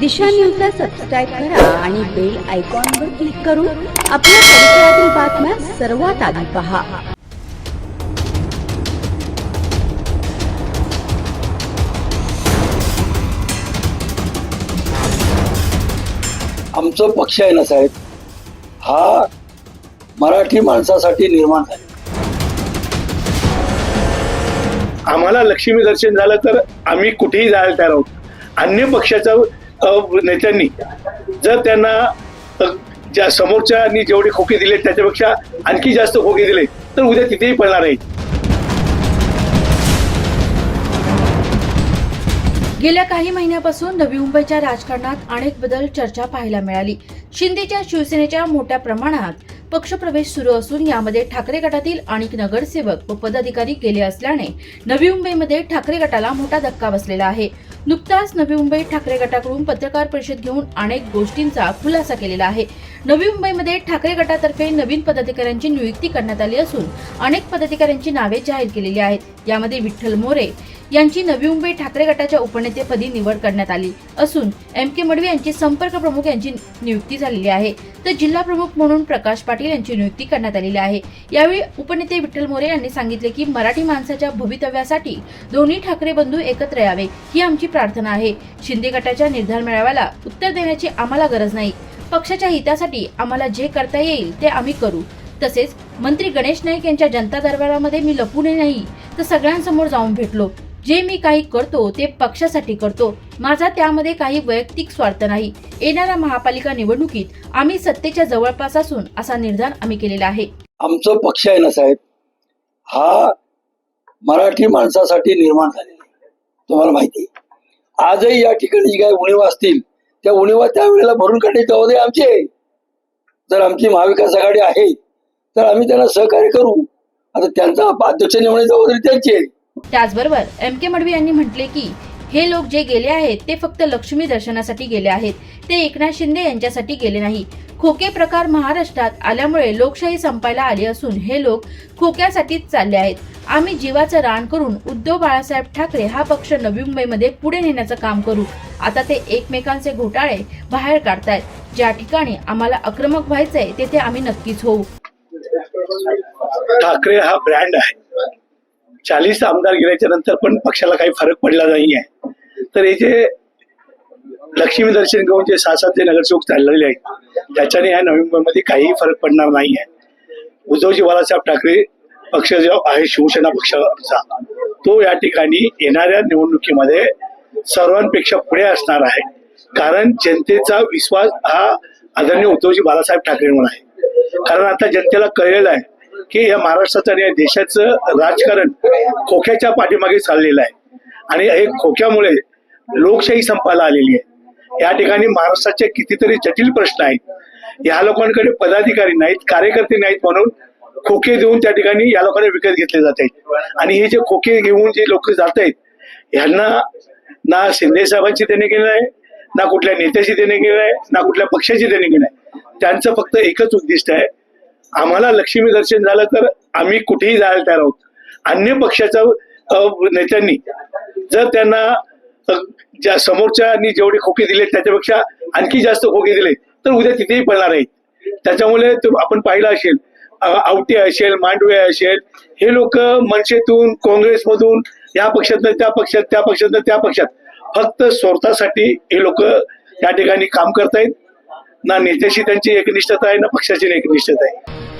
दिशा न्यूजला सबस्क्राईब करा आणि बेल आयकॉनवर क्लिक करून आपल्या परिसरातील बातम्या सर्वात आधी पहा. आमचं पक्ष आहे ना साहेब? हा मराठी माणसासाठी निर्माण झाला आम्हाला लक्ष्मी दर्शन झालं तर आम्ही कुठेही जायला तयार आहोत. अन्य पक्षाच्या अ, नेत्यांनी. जर त्यांना ज्या समोरच्यानी जेवढे खोके दिले त्याच्यापेक्षा आणखी जास्त खोके दिले तर उद्या तिथेही पडणार आहे. गेल्या काही महिन्यापासून नवी मुंबईच्या राजकारणात अनेक बदल चर्चा पाहायला मिळाली. शिंदेच्या शिवसेनेच्या मोठ्या प्रमाणात पक्षप्रवेश सुरू असून यामध्ये ठाकरे गटातील अनेक नगरसेवक व पदाधिकारी गेले असल्याने नवी मुंबईमध्ये ठाकरे गटाला मोठा धक्का बसलेला आहे. नुकताच नवी मुंबई ठाकरे गटाकडून पत्रकार परिषद घेऊन अनेक गोष्टींचा खुलासा केलेला आहे. नवी मुंबईमध्ये ठाकरे गटातर्फे नवीन पदाधिकाऱ्यांची नियुक्ती करण्यात आली असून अनेक पदाधिकाऱ्यांची नावे जाहीर केलेली आहेत. यामध्ये विठ्ठल मोरे यांची नवी मुंबई ठाकरे गटाच्या उपनेतेपदी निवड करण्यात आली असून एम के मडवी यांची संपर्क प्रमुख यांची नियुक्ती झालेली आहे. तर जिल्हा प्रमुख म्हणून प्रकाश पाटील यांची नियुक्ती करण्यात आलेली आहे. यावेळी उपनेते विठ्ठल मोरे यांनी सांगितले की मराठी माणसाच्या भवितव्यासाठी दोन्ही ठाकरे बंधू एकत्र यावे ही आमची प्रार्थना आहे. शिंदे गटाच्या निर्धार मेळाव्याला उत्तर देण्याची आम्हाला गरज नाही. पक्षाच्या हितासाठी आम्हाला जे करता येईल ते आम्ही करू. तसेच मंत्री गणेश नाईक यांच्या जनता दरबारामध्ये मी लपूने नाही तर सगळ्यांसमोर जाऊन भेटलो. जे मी काही करतो ते पक्षासाठी करतो. माझा त्यामध्ये काही वैयक्तिक स्वार्थ नाही. येणाऱ्या महापालिका निवडणुकीत आम्ही सत्तेच्या जवळपास असून असा निर्धार आम्ही केलेला आहे. आमचं पक्ष आहे ना साहेब? हा मराठी माणसासाठी निर्माण झालेला आहे. तुम्हाला माहिती आहे. आजही या ठिकाणी जी काही उणीवा असतील त्या उणीवा त्यावेळेला भरून काढणे जबाबदारी आमची आहे. जर आमची महाविकास आघाडी आहे तर आम्ही त्यांना सहकार्य करू. आता त्यांचा अध्यक्ष नेमणे जबाबदारी त्यांची आहे. त्याचबरोबर एम के मडवी यांनी म्हटले की हे लोक जे गेले आहेत ते फक्त लक्ष्मी दर्शनासाठी गेले आहेत. ते एकनाथ शिंदे यांच्यासाठी गेले नाही. खोके प्रकार महाराष्ट्रात आल्यामुळे लोकशाही संपायला आली असून हे लोक खोक्यासाठीच चालले आहेत. आम्ही जीवाचं रान करून उद्धव बाळासाहेब ठाकरे हा पक्ष नवी मुंबईमध्ये पुढे नेण्याचं काम करू. आता ते एकमेकांचे घोटाळे बाहेर काढतायत. ज्या ठिकाणी आम्हाला आक्रमक व्हायचंय तेथे आम्ही नक्कीच होऊ. ठाकरे हा ब्रँड आहे. चाळीस आमदार गेल्याच्यानंतर पण पक्षाला काही फरक पडला नाही आहे तर हे जे लक्ष्मी दर्शन घेऊन जे सहा सात जे नगरसेवक चाललेले आहेत त्याच्याने ह्या नोव्हेंबरमध्ये काहीही फरक पडणार नाही आहे उद्धवजी बाळासाहेब ठाकरे पक्ष जो आहे शिवसेना पक्षाचा तो या ठिकाणी येणाऱ्या निवडणुकीमध्ये सर्वांपेक्षा पुढे असणार आहे. कारण जनतेचा विश्वास हा आदरणीय उद्धवजी बाळासाहेब ठाकरेंवर आहे. कारण आता जनतेला कळलेलं आहे की या महाराष्ट्राचं आणि या देशाचं राजकारण खोक्याच्या पाठीमागे चाललेलं आहे. आणि हे खोक्यामुळे लोकशाही संपायला आलेली आहे. या ठिकाणी महाराष्ट्राचे कितीतरी जटिल प्रश्न आहेत. या लोकांकडे पदाधिकारी नाहीत कार्यकर्ते नाहीत म्हणून खोके देऊन त्या ठिकाणी या लोकांना विकत घेतले जात आहेत. आणि हे जे खोके घेऊन जे लोक जात आहेत ह्यांना ना शिंदे साहेबांची देणे गेलं आहे ना कुठल्या नेत्याची देणे गेलं आहे ना कुठल्या पक्षाची देणे गेलं आहे. त्यांचं फक्त एकच उद्दिष्ट आहे आम्हाला लक्ष्मी दर्शन झालं तर आम्ही कुठेही जायला तयार आहोत. अन्य पक्षाच्या नेत्यांनी जर त्यांना ज्या समोरच्यानी जेवढे खोके दिले त्याच्यापेक्षा आणखी जास्त खोके दिले तर उद्या तिथेही पडणार आहेत. त्याच्यामुळे आपण पाहिलं असेल आवटे असेल मांडवे असेल हे लोक मनसेतून काँग्रेसमधून या पक्षात त्या पक्षात त्या पक्षात त्या पक्षात फक्त स्वतःसाठी हे लोक या ठिकाणी काम करतायत. ना नेत्याशी त्यांची एकनिष्ठता आहे ना पक्षाची एकनिष्ठता आहे.